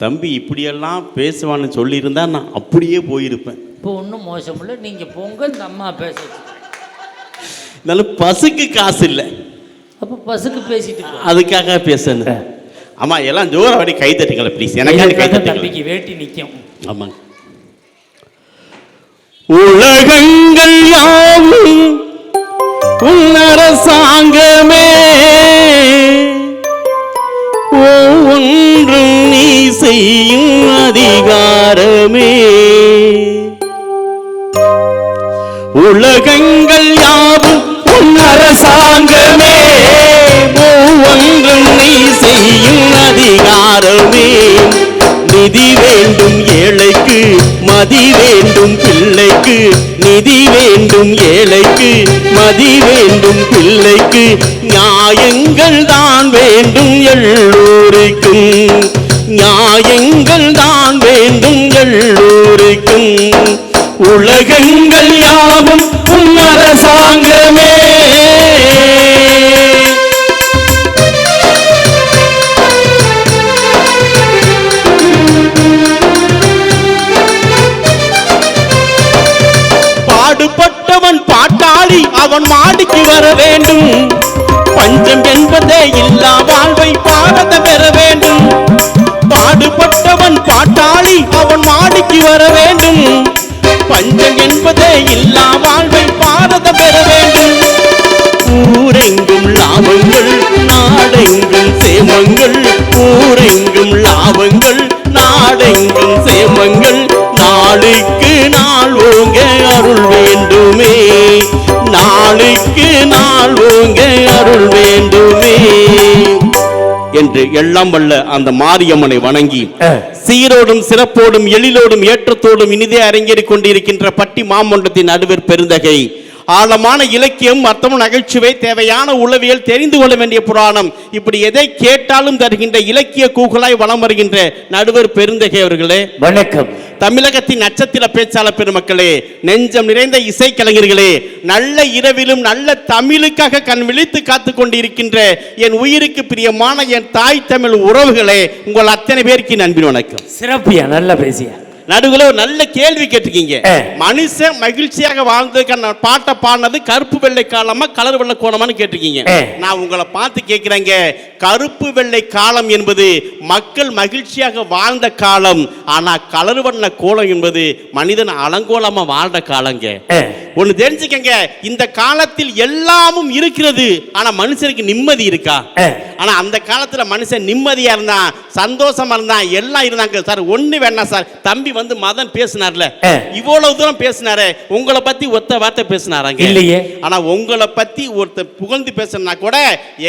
தம்பி இப்படியெல்லாம் பேசுவான்னு சொல்லியிருந்தா நான் அப்படியே போயிருப்பேன். இப்போ ஒன்றும் மோசம் இல்லை. நீங்கள் பொங்க இந்த அம்மா பேச இருந்தாலும் பசுக்கு காசு இல்லை. அப்போ பசுக்கு பேசிட்டு போ அதுக்காக பேசணும் ஆமா எல்லாம் ஜோர வாடி கை தட்டுங்களே ப்ளீஸ் கை எனக்காக தட்டுங்களேன் தம்பிக்கு வேட்டி நிற்கும் ஆமாங்க உலகங்கள் யாவும் உன் அரசாங்கமே செய்யும் அதிகாரமே. உலகங்கள் யாவும் உன் அரசாங்கமே. ஒவ்வொன்றும் நீ செய்யும் அதிகாரமே. நிதி வேண்டும் ஏழைக்கு மதி வேண்டும் பிள்ளைக்கு. நிதி வேண்டும் ஏழைக்கு மதி வேண்டும் பிள்ளைக்கு. நியாயங்கள் தான் வேண்டும் எல்லோருக்கும். நியாயங்கள் தான் வேண்டும் எல்லோருக்கும். உலகங்கள் யாவும் உன் அரசாங்கமே பாடுபட்டவன் பாட்டாளி அவன் மாடிக்கு வர வேண்டும். பஞ்சம் என்பதே இல்லா வாழ்வை பாரத பெற வேண்டும் பாட்டாளி அவன் மாடிக்கு வர வேண்டும். பஞ்சம் என்பதே இல்லா வாழ்வை பாரத பெற வேண்டும். ஊரெங்கும் லாபங்கள் நாடெங்கும் சேமங்கள். ஊரெங்கும் லாபங்கள் நாடெங்கும் சேமங்கள். நாளுக்கு நாள் ஓங்க அருள் வேண்டுமே. நாளுக்கு நாள் ஓங்க அருள் வேண்டும் என்று எல்லாம் வல்ல அந்த மாரியம்மனை வணங்கி சீரோடும் சிறப்போடும் எழிலோடும் ஏற்றத்தோடும் இனிதே அரங்கேறிக் கொண்டிருக்கின்ற பட்டி மாமன்றத்தின் நடுவர் பெருந்தகை. ஆழமான இலக்கியம் அர்த்தமும் நகைச்சுவை தேவையான உளவியல் தெரிந்து கொள்ள வேண்டிய புராணம். இப்படி எதை கேட்டாலும் தருகின்ற இலக்கிய கூகுளாய் வலம் வருகின்ற நடுவர் பெருந்தகை அவர்களே. வணக்கம். தமிழகத்தின் நட்சத்திர பேச்சாளர் பெருமக்களே நெஞ்சம் நிறைந்த இசைக்கலைஞர்களே நல்ல இரவிலும் நல்ல தமிழுக்காக கண் விழித்து காத்து கொண்டிருக்கின்ற என் உயிருக்கு பிரியமான என் தாய் தமிழ் உறவுகளே உங்கள் அத்தனை பேருக்கு நண்பின் வணக்கம். சிறப்பியா நல்லா பேசியா நடுவுல ஒரு நல்ல கேள்வி கேட்டிருக்கீங்க. மனுஷன் மகிழ்ச்சியாக வாழ்ந்ததுக்கான பாட்டை பாடினது கருப்பு வெள்ளை காலமா கலர் வெள்ளை கோலமான்னு கேட்டிருக்கீங்க. ஆ. நான் உங்களை பார்த்து கேட்கிறேங்க. கருப்பு வெள்ளை காலம் என்பது மக்கள் மகிழ்ச்சியாக வாழ்ந்த காலம். ஆனா கலர் வண்ண கோலம் என்பது மனிதன் அலங்கோலமா வாழ்ந்த காலங்க. ஒண்ணு தெரிஞ்சுக்கங்க. இந்த காலத்தில் எல்லாமும் இருக்கிறது. ஆனா மனுஷனுக்கு நிம்மதி இருக்கா. ஆனா அந்த காலத்துல மனுஷன் நிம்மதியா இருந்தான் சந்தோஷமா இருந்தான் எல்லாம் இருந்தாங்க. சார் ஒண்ணு வேணாம் சார். தம்பி வந்து மதன் பேசினார்ல. இவ்வளவு தூரம் பேசினாரு உங்களை பத்தி ஒத்த வார்த்தை பேசினாராங்க இல்லையே. ஆனா உங்களை பத்தி ஒருத்தர் புகழ்ந்து பேசினா கூட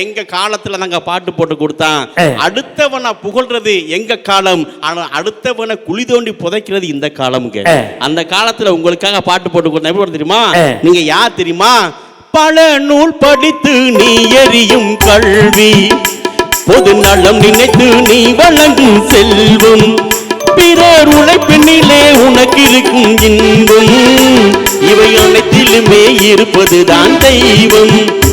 எங்க காலத்துல நாங்க பாட்டு போட்டு கொடுத்தான். அடுத்தவனை புகழ்றது எங்க காலம் ஆனா அடுத்தவனை குழி தோண்டி புதைக்கிறது இந்த காலம்ங்க. அந்த காலத்துல உங்களுக்காக பாட்டு போட்டு கொடுத்தேன் எப்படி தெரியுமா. நீங்க யார் தெரியுமா பல நூல் படித்து நீ எறியும் கல்வி பொது நலம் நினைத்து நீ வழங்கும் செல்வம் பிறர் உழைப்பினிலே உனக்கு இருக்கும் இன்பம். இவை அனைத்திலுமே இருப்பதுதான் தெய்வம்.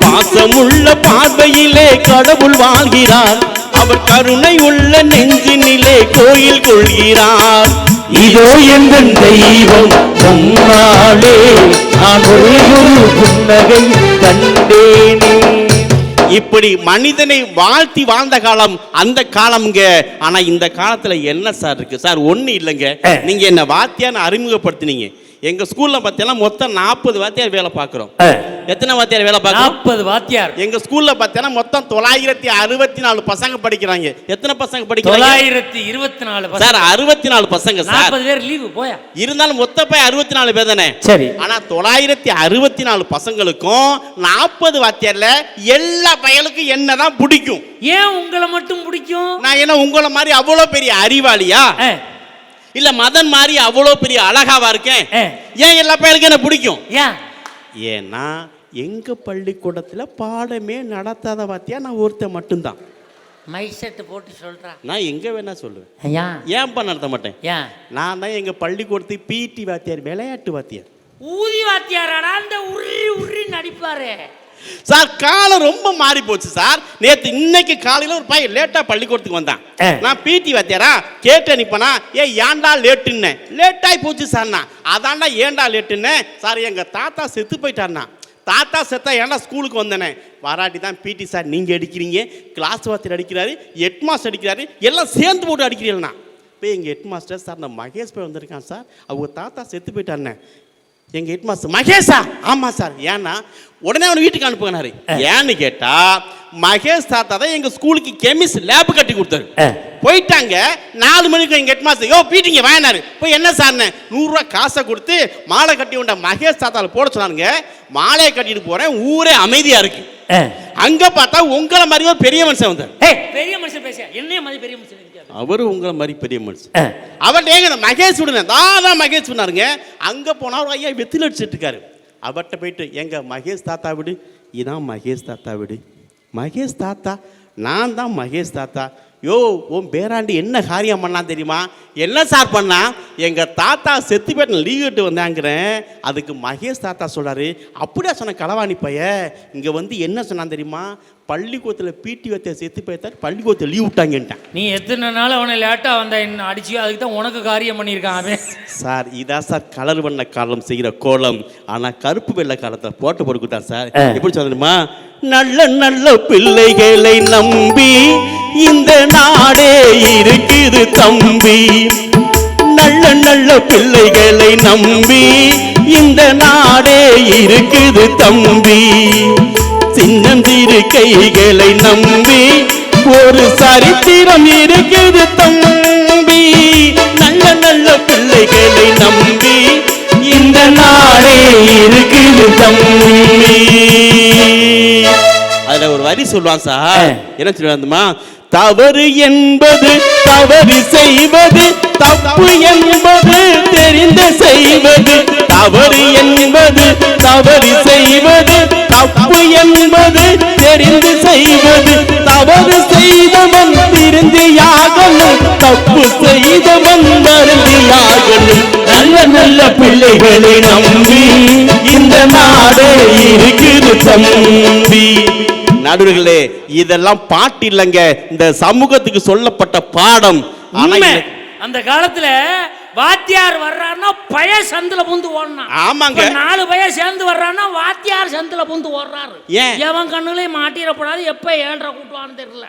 பாசமுள்ள பார்வையிலே கடவுள் வாழ்கிறார். அவர் கருணை உள்ள நெஞ்சினிலே கோயில் கொள்கிறார். இதோ எந்த தெய்வம் முன்னாலே நான் ஒரே ஒரு புன்னகை கண்டேனே. இப்படி மனிதனை வாழ்த்தி வாழ்ந்த காலம் அந்த காலம்ங்க. ஆனா இந்த காலத்துல என்ன சார் இருக்கு? சார் ஒண்ணு இல்லைங்க. நீங்க என்ன வாத்தியான்னு அறிமுகப்படுத்தினீங்க. எங்க ஸ்கூல்ல பார்த்தீங்கன்னா மொத்தம் நாற்பது வாத்தியார் வேலை பார்க்குறோம். எத்தனை வாத்தியார் வேலை பார்க்குறோம்? நாற்பது வாத்தியார். எங்க ஸ்கூல்ல பார்த்தீங்கன்னா மொத்தம் தொள்ளாயிரத்தி அறுபத்தி நாலு பசங்க படிக்கிறாங்க. எத்தனை பசங்க படிக்கிறாங்க? தொள்ளாயிரத்தி இருபத்தி நாலு சார் அறுபத்தி நாலு பசங்க சார். நாற்பது பேர் லீவு போயா? இருந்தாலும் மொத்த போய் அறுபத்தி நாலு பேர் தானே? சரி. ஆனா தொள்ளாயிரத்தி அறுபத்தி நாலு பசங்களுக்கும் நாற்பது வாத்தியார்ல எல்லா பயலுக்கும் என்னதான் பிடிக்கும். ஏன் உங்களை மட்டும் பிடிக்கும்? நான் என்ன உங்களை மாதிரி அவ்வளோ பெரிய அறிவாளியா? இல்ல மதன் மாதிரி அவ்வளோ பெரிய அழகாவா இருக்கேன். ஏன் எல்லா பயலுக்கும் என்ன பிடிக்கும்? ஏன் ஏன்னா எங்க பள்ளிக்கூடத்துல பாடமே நடத்தாத வாத்தியா நான் ஒருத்தன் மட்டும்தான். மைக் செட்டு போட்டு சொல்றா. நான் எங்க வேணா சொல்லுவேன். ஏன் ஏன்பா நடத்த மாட்டேன்? ஏன் நான் தான் எங்க பள்ளிக்கூடத்துக்கு பிடி வாத்தியார் விளையாட்டு வாத்தியார். ஊதி வாத்தியாராடா அந்த உருறி உருறி நடிப்பாரு. சார் காலம் ரொம்ப மாறி போச்சு சார் நேத்து இன்னைக்கு காலையில ஒரு பையன் லேட்டா பள்ளிக்கூடத்துக்கு வந்தான். நான் பிடி வாத்தியாரா கேட்டு அனுப்பினா ஏ ஏன்டா லேட்டுன்னு லேட்டாகி போச்சு சார்ண்ணா அதான்டா ஏன்டா லேட்டுன்னு சார் எங்க தாத்தா செத்து போயிட்டார்ண்ணா. தாத்தா செத்தா ஏன்டா ஸ்கூலுக்கு வந்தேனே? வராட்டி தான் பிடி சார் நீங்க அடிக்கிறீங்க. கிளாஸ் வாத்தியர் அடிக்கிறாரு ஹெட் மாஸ்டர் அடிக்கிறாரு எல்லாம் சேர்ந்து போட்டு அடிக்கிறீங்களா இப்போ எங்கள் ஹெட் மாஸ்டர் சார் இந்த மகேஷ் போய் வந்திருக்கான் சார் அவங்க தாத்தா செத்து போயிட்டாருண்ணே. எங்கள் ஹெட் மாஸ்டர் மகேஷா ஆமாம் சார் ஏன்னா உடனே அவனை வீட்டுக்கு அனுப்புனாரு ஏன்னு கேட்டா மகேஷ் தாத்தா தான் எங்கள் ஸ்கூலுக்கு கெமிஸ்ட் லேப் கட்டி கொடுத்தாரு. போயிட்டாங்க. நாலு மணிக்கு எங்கள் ஹெட் மாஸ்டர் யோ பீட்டிங்க வாங்கினாரு போய் என்ன சார்ண்ணே நூறுரூவா காசை கொடுத்து மாலை கட்டி உண்ட மகேஷ் தாத்தாவில் போட சொன்னாருங்க மாலையை கட்டிட்டு போகிறேன் ஊரே அமைதியாக இருக்கு. அங்கே பார்த்தா உங்களை மாதிரி ஒரு பெரிய மனுஷன் வந்தார். ஏய் பெரிய மனுஷன் பேசியா என்னைய மாதிரி பெரிய மனுஷன்? அவரு உங்களை மாதிரி பெரிய மனுஷன். அவர்கிட்ட ஏங்க மகேஷ் விடுங்க தான் மகேஷ் சொன்னாருங்க. அங்கே போனால் ஒரு ஐயா வெத்தில அடிச்சிட்டு இருக்காரு. அவர்கிட்ட போயிட்டு எங்க மகேஷ் தாத்தா விடு. இதான் மகேஷ் தாத்தா விடு. மகேஷ் தாத்தா? நான் தான் மகேஷ் தாத்தா. யோ உன் பேராண்டி என்ன காரியம் பண்ணான் தெரியுமா? என்ன சார் பண்ணா எங்க தாத்தா செத்து போயிட்டு லீவ் விட்டு வந்தாங்கிறேன். அதுக்கு மகேஷ் தாத்தா சொல்றாரு அப்படியா சொன்ன களவாணி பைய? இங்க வந்து என்ன சொன்னான் தெரியுமா? பள்ளிக்கூடத்தில் பிடி வத்தை செத்து போய்த்தார் பள்ளிக்கூடத்தில் லீவ் விட்டாங்கன்ட்டான் நீ எத்தனை நாள் அவனை லேட்டா வந்தா என்ன அடிச்சியோ அதுக்கு தான் உனக்கு காரியம் பண்ணியிருக்கான் அவன். சார் இதான் சார் கலர் வண்ண காலம் செய்கிற கோலம். ஆனா கருப்பு வெள்ளை காலத்தை போட்டு பொறுக்குதான் சார். எப்படி சொல்லுமா நல்ல நல்ல பிள்ளைகளை நம்பி இந்த நாடே இருக்குது தம்பி. நல்ல நல்ல பிள்ளைகளை நம்பி இந்த நாடே இருக்குது தம்பி. சின்னந்திரு கைகளை நம்பி ஒரு சரித்திரம் இருக்குது தம்பி. நல்ல நல்ல பிள்ளைகளை நம்பி இந்த நாடே இருக்குது தம்பி. அதுல ஒரு வரி சொல்லுவான் சார். என்ன சொல்லுவாங்கம்மா தவறு என்பது தவறு செய்வது தப்பு என்பது தெரிந்து செய்வது. தவறு என்பது தவறு செய்வது தப்பு என்பது தெரிந்து செய்வது தவறு செய்தவன் திருந்தியாகணும் தப்பு செய்தவன் வருந்தியாகணும் நல்ல நல்ல பிள்ளைகளை நம்பி இந்த நாடே இருக்குது தம்பி. நடுவர்களே இதெல்லாம் பாட்டு இல்லைங்க. இந்த சமூகத்துக்கு சொல்லப்பட்ட பாடம். ஆனா அந்த காலத்துல வாத்தியார் வர்றாருன்னா பய சந்துல பூந்து ஓடணும் ஆமாங்க. நாலு பய சேர்ந்து வர்றான்னா வாத்தியார் சந்துல பூந்து ஓடுறாரு ஏன்? எவன் கண்ணுலயும் மாட்டிடக்கூடாது எப்ப ஏழ்ற கூட்டுவான்னு தெரியல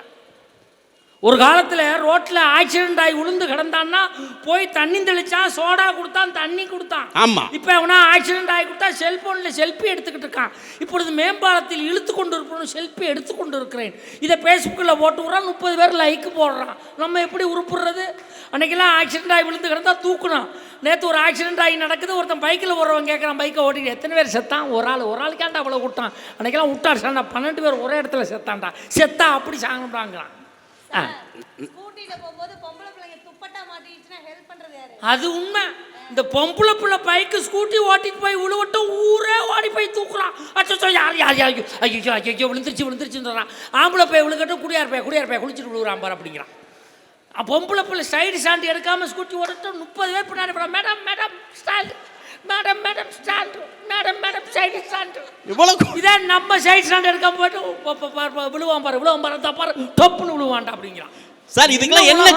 ஒரு காலத்துல ரோட்ல ஆக்சிடென்ட் ஆகி விழுந்து கிடந்தான்னா போய் தண்ணி தெளிச்சான் சோடா கொடுத்தான் தண்ணி கொடுத்தான். ஆமா. இப்போ அவனா ஆக்சிடென்ட் ஆகி கொடுத்தா செல்போனில் செல்ஃபி எடுத்துக்கிட்டு இருக்கான். இப்பொழுது மேம்பாலத்தில் இழுத்து கொண்டு இருப்போம் செல்ஃபி எடுத்து கொண்டு இருக்கிறேன் இதை ஃபேஸ்புக்கில் போட்டு விட்றான் முப்பது பேர் லைக் போடுறான். நம்ம எப்படி உருப்புறது அன்னைக்கெல்லாம் ஆக்சிடென்ட் ஆகி விழுந்து கிடந்தா தூக்கணும் நேற்று ஒரு ஆக்சிடென்ட் ஆகி நடக்குது ஒருத்தன் பைக்கில் போகிறவன் கேட்குறான் பைக்கை ஓட்டிட்டு எத்தனை பேர் செத்தான்? ஒரு ஆள் ஒரு ஆளுக்காண்டா அவ்வளோ விட்டான் அன்னைக்கெல்லாம் விட்டார் சாண்டா பன்னெண்டு பேர் ஒரே இடத்துல செத்தான்டா. செத்தா அப்படி சாங்கடாங்கிறான் அது உண்மை. இந்த பொம்பளை பிள்ளை பைக்கு ஸ்கூட்டி ஓட்டிட்டு போய் விழுவட்டும் ஊரே ஓடி போய் தூக்குறான். அச்சோ யார் யார் யார் ஐயோ ஐயோ விழுந்துருச்சு விழுந்துருச்சுன்றான் ஆம்பளை போய் விழுகட்டும் குடியார் போய் குடியார் போய் குளிச்சுட்டு விழுவுறான் பாரு அப்படிங்கிறான். பொம்பளை பிள்ளை சைடு சாண்டி எடுக்காம ஸ்கூட்டி ஓடட்டும் முப்பது பேர் பின்னாடி போகிறான் madam madam stand madam madam stand madam madam side stand இவ்வளவு இதே நம்ம சைடு ஸ்டாண்ட் எடுக்காம போயிட்டு விழுவான் பாரு விழுவான் பாரு தா பாரு டப்புன்னு விழுவான்டா அப்படிங்கிறான். சார் இதுக்கெல்லாம் என்ன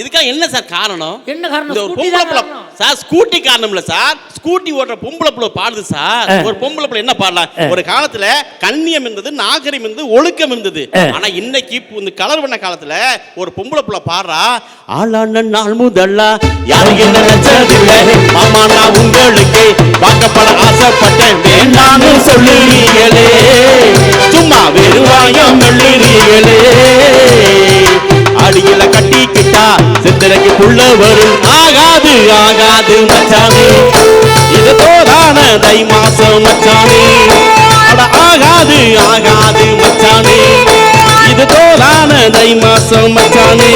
இதுக்கெல்லாம் என்ன சார் காரணம்? என்ன காரணம்? இந்த ஒரு பொம்பளை பிள்ளை. சார் ஸ்கூட்டி காரணம் இல்ல சார். ஸ்கூட்டி ஓட்டுற பொம்பளை பிள்ளை பாடுது சார். ஒரு பொம்பளை பிள்ளை என்ன பாடலாம் ஒரு காலத்துல கண்ணியம் இருந்தது நாகரிகம் இருந்தது ஒழுக்கம் இருந்தது. ஆனா இன்னைக்கு இந்த கலர் பண்ண காலத்துல ஒரு பொம்பளை பிள்ளை பாடுறா ஆளான நாள் முதல்லா யாருக்கு என்ன நினைச்சதில்லை. மாமா நான் உங்களுக்கு வாக்கப்பட ஆசைப்பட்டேன். வேண்டாம்னு சொல்லுறீங்களே. சும்மா வெறுவாயம் சொல்லுறீங்களே அடியில கட்டிக்கிட்டா சித்திரைக்கு புள்ள வரும். ஆகாது ஆகாது மச்சானே. இது தோதான தை மாசம் மச்சானே. அட ஆகாது ஆகாது மச்சானே. இது தோதான தை மாசம் மச்சானே.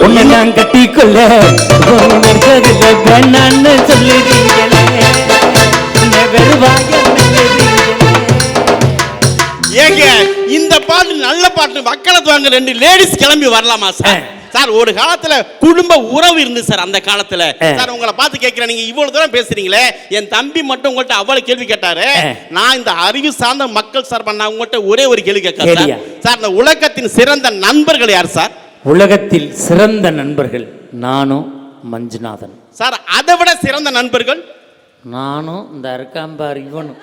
உன்னை நான் கட்டிக்கொள்ள நடந்ததில்ல வேணான்னு சொல்லுறீங்களே உன்னை பாட்டு வக்கலத்து வாங்க ரெண்டு லேடிஸ் கிளம்பி வரலாமா சார் சார் ஒரு காலத்துல குடும்ப உறவு இருந்து சார் அந்த காலத்துல. சார் உங்களை பார்த்து கேட்கிறேன் நீங்க இவ்வளவு தூரம் பேசுறீங்களே? என் தம்பி மட்டும் உங்கள்ட்ட அவ்வளவு கேள்வி கேட்டாரு. நான் இந்த அறிவு சார்ந்த மக்கள் சார்பா நான் உங்கள்ட்ட ஒரே ஒரு கேள்வி கேட்கிறேன். சார் சார் இந்த உலகத்தின் சிறந்த நண்பர்கள் யார் சார் உலகத்தில் சிறந்த நண்பர்கள் நானும் மஞ்சுநாதன். சார் அதை விட சிறந்த நண்பர்கள்? நானும் இந்த அருக்காம்பார் இவனும்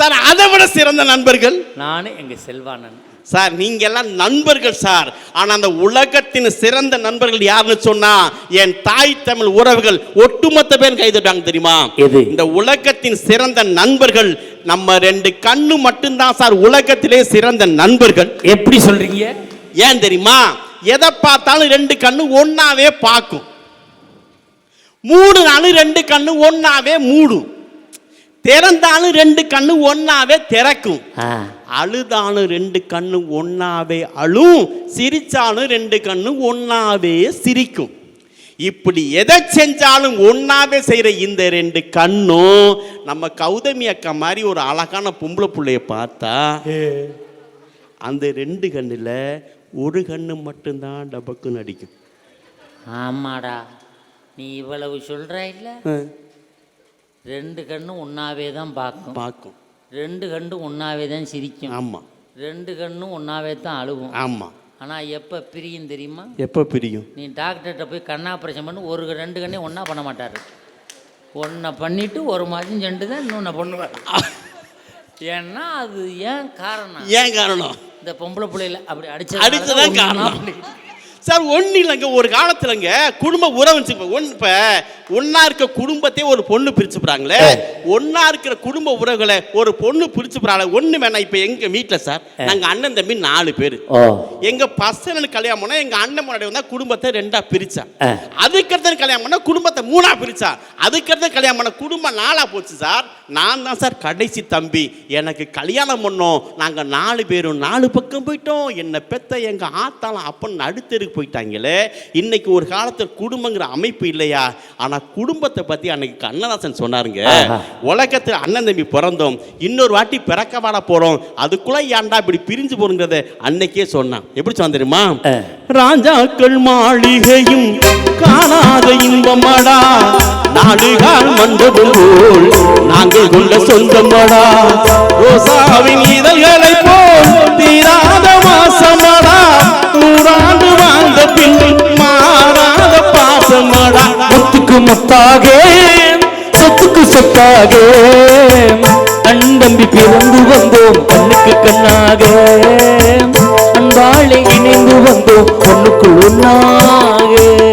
சார் அதை விட சிறந்த நண்பர்கள்? நானும் எங்க செல்வானன். சார் நீங்க எல்லாம் நண்பர்கள் சார். ஆனா அந்த உலகத்தின் சிறந்த நண்பர்கள் யாருன்னு சொன்னா என் தாய் தமிழ் உறவுகள் ஒட்டுமொத்த பேர் கைதட்டாங்க தெரியுமா? இந்த உலகத்தின் சிறந்த நண்பர்கள் நம்ம ரெண்டு கண்ணு மட்டும்தான் சார் உலகத்திலே சிறந்த நண்பர்கள். எப்படி சொல்றீங்க? ஏன் தெரியுமா? எதை பார்த்தாலும் ரெண்டு கண்ணு ஒன்னாவே பார்க்கும். மூணு நாள் ரெண்டு கண்ணு ஒன்னாவே மூடும். திறந்தாலும் ரெண்டு கண்ணு ஒன்னாவே திறக்கும். அழுதாலும் ரெண்டு கண்ணு ஒன்னாவே அழும். சிரிச்சாலும் ரெண்டு கண்ணு ஒன்னாவே சிரிக்கும். இப்படி எதை செஞ்சாலும் ஒன்னாவே செய்யற இந்த ரெண்டு கண்ணும் நம்ம கௌதமி அக்கா மாதிரி ஒரு அழகான பொம்பளை புள்ளைய பார்த்தா அந்த ரெண்டு கண்ணுல ஒரு கண்ணு மட்டும்தான் டபக்குன்னு அடிக்கும். ஆமாடா. நீ இவ்வளவு சொல்ற இல்ல? ரெண்டு கண்ணும் ஒன்னாவே தான் பார்க்கும். பார்க்கும். ரெண்டு கண்ணும் ஒன்னாவே தான் சிரிக்கும். ஆமா. ரெண்டு கண்ணும் ஒன்னாவே தான் அழுகும் ஆமா. ஆனா எப்ப பிரியும் தெரியுமா? எப்போ பிரியும்? நீ டாக்டர்கிட்ட போய் கண் ஆப்ரேஷன் பண்ணி ஒரு ரெண்டு கண்ணையும் ஒன்றா பண்ண மாட்டார். ஒன்றை பண்ணிட்டு ஒரு மாதம் சென்று தான் இன்னொன்று பண்ணுவார். ஏன்னா அது ஏன் காரணம்? ஏன் காரணம்? இந்த பொம்பளை பிள்ளையில அப்படி அடிச்சதான் காரணம். அடிச்சு சார் ஒன்றும் இல்லைங்க ஒரு காலத்துலங்க குடும்ப உறவு ஒன் இப்போ ஒன்றா இருக்க குடும்பத்தையே ஒரு பொண்ணு பிரிச்சுப்புறாங்களே ஒன்றா இருக்கிற குடும்ப உறவுகளை ஒரு பொண்ணு பிரிச்சுப்புறாங்க ஒன்று வேணாம். இப்போ எங்கள் வீட்டில் சார் நாங்கள் அண்ணன் தம்பி நாலு பேர். எங்க பசங்களுக்கு கல்யாணம் பண்ணா எங்க அண்ணன் முன்னாடி வந்தா குடும்பத்தை ரெண்டா பிரிச்சா. ஆ. அதுக்கடுத்து கல்யாணம் பண்ணா குடும்பத்தை மூணா பிரிச்சா. அதுக்கடுத்து கல்யாணம் பண்ண குடும்பம் நாளா போச்சு சார். நான் தான் சார் கடைசி தம்பி. எனக்கு கல்யாணம் பண்ணோம். நாங்க நாலு பேரும் நாலு பக்கம் போயிட்டோம். என்ன பெத்த எங்க ஆத்தாலாம் அப்பன் நடுத்தருக்கு போயிட்டாங்களே? இன்னைக்கு ஒரு காலத்துல குடும்பங்கிற அமைப்பு இல்லையா? ஆனா குடும்பத்தை பத்தி அன்னைக்கு கண்ணதாசன் சொன்னாருங்க. உலகத்துல அண்ணன் தம்பி பிறந்தோம். இன்னொரு வாட்டி பிறக்க வாட போறோம். அதுக்குள்ள ஏன்டா இப்படி பிரிஞ்சு போறங்கிறத அன்னைக்கே சொன்னான். எப்படி சொன்னான் தெரியுமா. ராஜாக்கள் மாளிகையும் காணாத இன்பமடா. நாடுகால் மண்டபம் போல் நாங்கள் கொண்ட சொந்தமடா. ரோசாவின் இதழ்களை போல் தீராத வாசமடா. நூறாண்டு வாழ்ந்த பின் மாறாத பாசமடா. முத்துக்கு முத்தாக சொத்துக்கு சொத்தாக. அண்டம்பி பிறந்து வந்தோம் கண்ணுக்கு கண்ணாக. அன்பாளை இணைந்து வந்தோம் பொண்ணுக்கு ஒன்னாக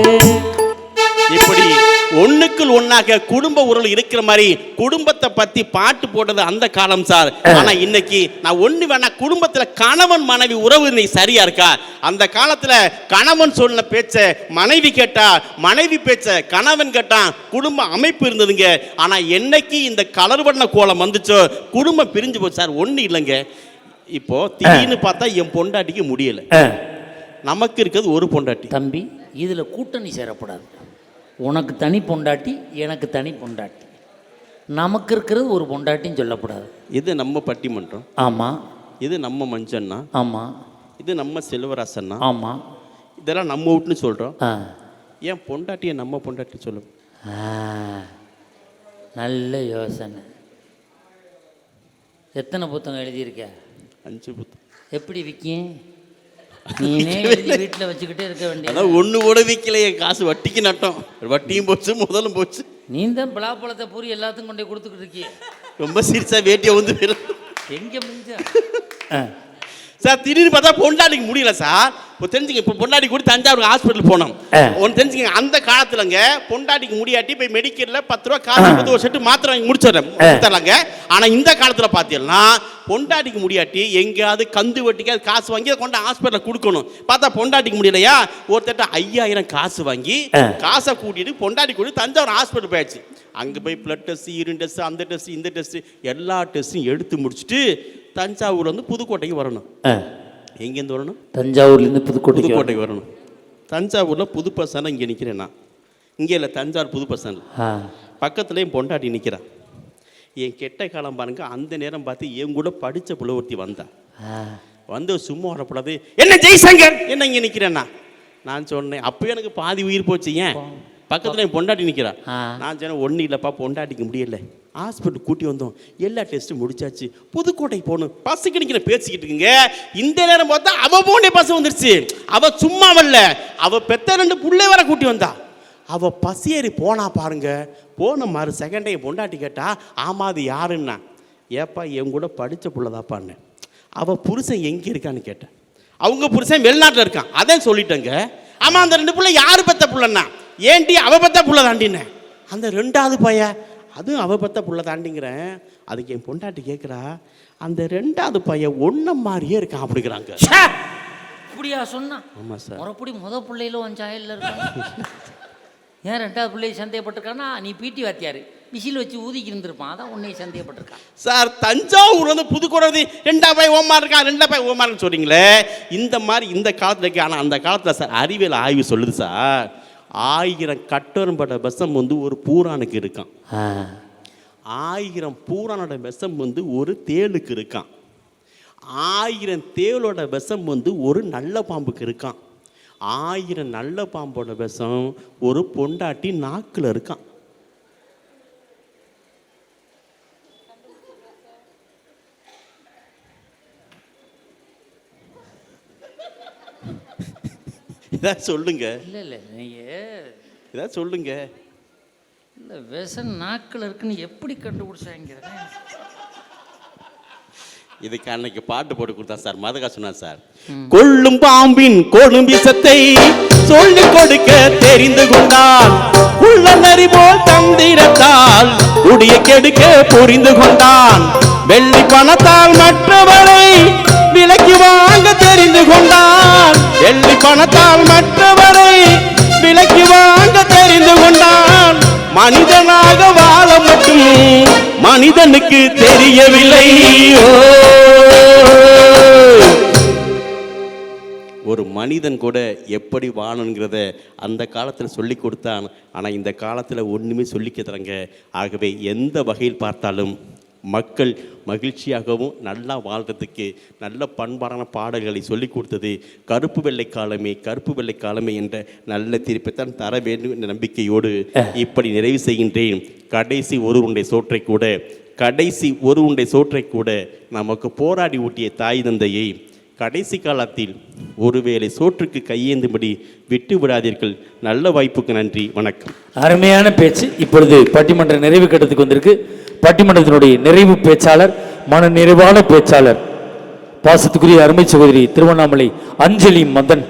ஒண்ணுக்குள் ஒண்ணாக குடும்ப உறவு இருக்கிற மாதிரி குடும்பத்தை பத்தி பாட்டு போட்டது அந்த காலம் சார். ஆனா இன்னைக்கு நான் ஒண்ணு வேணா குடும்பத்துல கணவன் மனைவி உறவு இன்னைக்கு சரியா இருக்கா? அந்த காலத்துல கணவன் சொன்ன பேச்ச மனைவி கேட்டா மனைவி பேச்ச கணவன் கேட்டான் குடும்ப அமைப்பு இருந்ததுங்க. ஆனா என்னைக்கு இந்த கலர் வண்ண கோலம் வந்துச்சோ குடும்பம் பிரிஞ்சு போச்சு சார். ஒண்ணு இல்லைங்க. இப்போ திடீர்னு பார்த்தா என் பொண்டாட்டிக்கு முடியல. நமக்கு இருக்கிறது ஒரு பொண்டாட்டி. தம்பி இதில் கூட்டணி சேரக்கூடாது உனக்கு தனி பொண்டாட்டி எனக்கு தனி பொண்டாட்டி. நமக்கு இருக்கிறது ஒரு பொண்டாட்டின்னு சொல்லக்கூடாது இது நம்ம பட்டிமன்றம். ஆமாம் இது நம்ம மஞ்சண்ணா. ஆமாம் இது நம்ம செல்வராசண்ணா. ஆமாம் இதெல்லாம் நம்ம வீட்டுன்னு சொல்கிறோம் ஆ. ஏன் பொண்டாட்டியை நம்ம பொண்டாட்டி சொல்லும் நல்ல யோசனை. எத்தனை புத்தகம் எழுதியிருக்க? அஞ்சு புத்தம் எப்படி விற்கும் நீனே வீட்டில் வச்சுக்கிட்டே இருக்க வேண்டிய அதான் ஒன்று கூட விற்கலையே காசு வட்டிக்கு நட்டோம். வட்டியும் போச்சு முதலும் போச்சு. நீ தான் பலாப்பழத்தை பூரி எல்லாத்துக்கும் கொண்டு கொடுத்துக்கிட்டு இருக்கிய. ரொம்ப சீரியஸா வேட்டியை வந்து. எங்கே முடிஞ்ச சார் திடீர்னு பார்த்தா பொண்டாட்டிக்கு முடியல சார். இப்போ தெரிஞ்சுங்க இப்போ பொண்டாட்டி கூட தஞ்சாவூர் ஹாஸ்பிட்டல் போனோம். ஒன்று தெரிஞ்சுங்க அந்த காலத்துலங்க பொண்டாட்டிக்கு முடியாட்டி போய் மெடிக்கல்ல பத்து ரூபா காசு கொடுத்து ஒரு செட்டு மாத்திரை வாங்கி முடிச்சிடுறேன் கொடுத்துட்றாங்க ஆனால் இந்த காலத்தில் பார்த்தீங்கன்னா பொண்டாட்டிக்கு முடியாட்டி எங்கேயாவது கந்து வட்டிக்காவது காசு வாங்கி அதை கொண்டு ஹாஸ்பிட்டலில் கொடுக்கணும். பார்த்தா பொண்டாட்டிக்கு முடியலையா? ஒருத்தட்ட ஐயாயிரம் காசு வாங்கி. காசை கூட்டிட்டு பொண்டாட்டி கூட்டி தஞ்சாவூர் ஹாஸ்பிட்டல் போயாச்சு. அங்கே போய் பிளட் டெஸ்ட் யூரின் டெஸ்ட் அந்த டெஸ்ட் இந்த டெஸ்ட் எல்லா டெஸ்ட்டும் எடுத்து முடிச்சுட்டு தஞ்சாவூர்ல இருந்து புதுக்கோட்டைக்கு வரணும். எங்கேருந்து வரணும்? தஞ்சாவூர்லேருந்து புதுக்கோட்டைக்கு புதுக்கோட்டைக்கு வரணும். தஞ்சாவூரில் புது பஸ் ஸ்டாண்டில் இங்கே நிற்கிறேன் நான். இங்கே இல்லை தஞ்சாவூர் புது பஸ் ஸ்டாண்டில் ஆ. பக்கத்துல என் பொண்டாட்டி நிற்கிறான் என் கெட்ட காலம் பாருங்க அந்த நேரம் பார்த்து என் கூட படித்த புலவர்த்தி வந்தா. ஆ. வந்து சும்மா வரக்கூடாது. என்ன ஜெய்சங்கர் என்ன இங்கே நிற்கிறேன்னா நான் சொன்னேன். அப்போ எனக்கு பாதி உயிர் போச்சு ஏன்? பக்கத்தில் என் பொண்டாட்டி நிற்கிறா ஆ. நான் சொன்னேன் ஒன்றும் இல்லைப்பா பொண்டாட்டிக்கு முடியல. ஹாஸ்பிட்டல் கூட்டி வந்தோம். எல்லா டெஸ்ட்டும் முடிச்சாச்சு. புதுக்கோட்டை போகணும். பஸ்ஸுக்கு நிற்கிற பேசிக்கிட்டு இருக்குங்க. இந்த நேரம் பார்த்தா அவ போனே பஸ் வந்துருச்சு. அவ சும்மா வரல. அவ பெத்த ரெண்டு புள்ளை வர கூட்டி வந்தா. அவ பஸ் ஏறி போனா பாருங்க. போன மறு செகண்டே பொண்டாட்டி கேட்டா ஆமா அது யாருன்னா? ஏப்பா என் கூட படித்த புள்ளதாப்பான்னு. அவ புருஷன் எங்கே இருக்கான்னு கேட்டேன் அவங்க புருஷன் வெளிநாட்டில் இருக்கான். அதான் சொல்லிட்டேங்க. ஆமா அந்த ரெண்டு புள்ள யாரு பெத்த புள்ளன்னா? ஏன்டி அவ பெத்த புள்ள தாண்டினேன் அந்த ரெண்டாவது பையன் அதுவும் அவ பெத்த புள்ள தாண்டிங்கிறேன். அதுக்கு என் பொண்டாட்டி கேட்குறா அந்த ரெண்டாவது பையன் ஒன்றை மாதிரியே இருக்கான் அப்படிங்கிறாங்க. ச்சே! இப்படியா சொன்னா? ஆமா சார். முறைப்படி முத பிள்ளையில உன் சாயலில் இருக்கான். ஏன் ரெண்டாவது பிள்ளையை சந்தேகப்பட்டிருக்கானா நீ பீட்டி வாத்தியார். விசில் வச்சு ஊதிக்கி இருந்திருப்பான். அதான் உன்னைய சந்தேகப்பட்டிருக்கான். சார் தஞ்சாவூர் வந்து புதுக்கோட்டை ரெண்டா பையன் ஓமா இருக்கான் ரெண்டா பையன் ஓமாருன்னு சொல்றீங்களே? இந்த மாதிரி இந்த காலத்துல இருக்கு. ஆனால் அந்த காலத்தில் சார் அறிவியல் ஆய்வு சொல்லுது சார். ஆயிரம் கட்டோரம்பட்ட விஷம் வந்து ஒரு பூரானுக்கு இருக்கான். ஆயிரம் பூரானோட விஷம் வந்து ஒரு தேளுக்கு இருக்கான். ஆயிரம் தேளோட விஷம் வந்து ஒரு நல்ல பாம்புக்கு இருக்கான். ஆயிரம் நல்ல பாம்போட விஷம் ஒரு பொண்டாட்டி நாக்கில் இருக்கான். இதான் சொல்லுங்க. இல்லை இல்லை நீங்கள் இதான் சொல்லுங்க. இல்லை விஷம் நாக்கில் இருக்குன்னு எப்படி கண்டுபிடிச்சாங்க இதுக்கு அன்னைக்கு பாட்டு போட்டு கொடுத்தா சார் மதகா சொன்னார் சார். கொள்ளும் பாம்பின் விஷத்தை சொல்லிக் கொடுக்க தெரிந்து கொண்டான் உள்ள நரி போல் தந்திரத்தால் உடைய கெடுக்க புரிந்து கொண்டான். வெள்ளி பணத்தால் மற்றவரை விலைக்கு வாங்க தெரிந்து கொண்டான். வெள்ளி பணத்தால் மற்றவரை மனிதனுக்கு தெரியவில்லை. ஒரு மனிதன் கூட எப்படி வாழணுங்கிறத அந்த காலத்தில் சொல்லி கொடுத்தான். ஆனால் இந்த காலத்தில் ஒன்றுமே சொல்லிக்க தரங்க ஆகவே எந்த வகையில் பார்த்தாலும் மக்கள் மகிழ்ச்சியாகவும் நல்லா வாழ்கிறதுக்கு நல்ல பண்பாடான பாடல்களை சொல்லி கொடுத்தது கருப்பு வெள்ளை காலமே கருப்பு வெள்ளை காலமே என்ற நல்ல தீர்ப்பைத்தான் தர வேண்டும் என்ற நம்பிக்கையோடு இப்படி நிறைவு செய்கின்றேன். கடைசி ஒரு உண்டை சோற்றை கூட கடைசி ஒரு உண்டை சோற்றை கூட நமக்கு போராடி ஊட்டிய தாய் தந்தையை கடைசி காலத்தில் ஒருவேளை சோற்றுக்கு கையேந்தும்படி விட்டு விடாதீர்கள். நல்ல வாய்ப்புக்கு நன்றி வணக்கம். அருமையான பேச்சு. இப்பொழுது பட்டிமன்ற நிறைவு கட்டத்துக்கு வந்திருக்கு. பட்டிமன்றத்தினுடைய நிறைவு பேச்சாளர் மன நிறைவான பேச்சாளர் பாசத்துக்குரிய அருமை சகோதரி திருவண்ணாமலை அஞ்சலி மதன்